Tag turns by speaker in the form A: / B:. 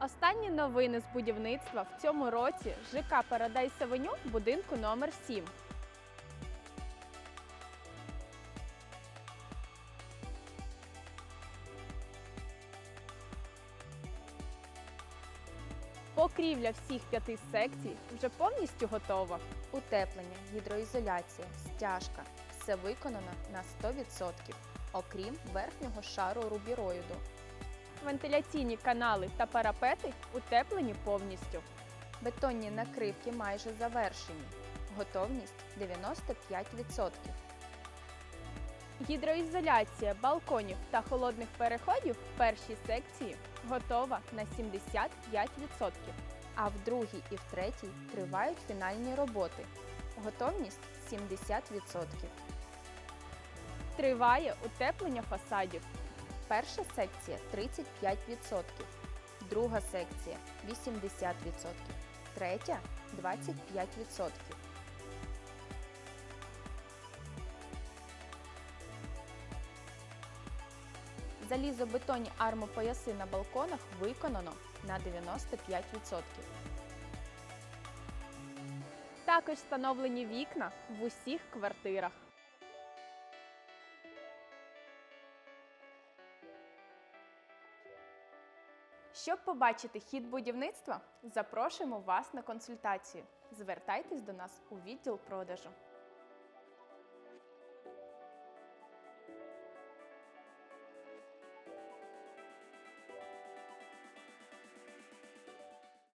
A: Останні новини з будівництва в цьому році ЖК Парадайс Авеню будинку номер 7. Покрівля всіх п'яти секцій вже повністю готова.
B: Утеплення, гідроізоляція, стяжка все виконано на 100%, окрім верхнього шару рубіроїду.
A: Вентиляційні канали та парапети утеплені повністю.
B: Бетонні накривки майже завершені. Готовність 95%.
A: Гідроізоляція балконів та холодних переходів в першій секції готова на 75%.
B: А в другій і в третій тривають фінальні роботи. Готовність 70%.
A: Триває утеплення фасадів.
B: Перша секція 35%, друга секція 80%, третя 25%. Залізобетонні армопояси на балконах виконано на 95%.
A: Також встановлені вікна в усіх квартирах. Щоб побачити хід будівництва, запрошуємо вас на консультацію. Звертайтесь до нас у відділ продажу.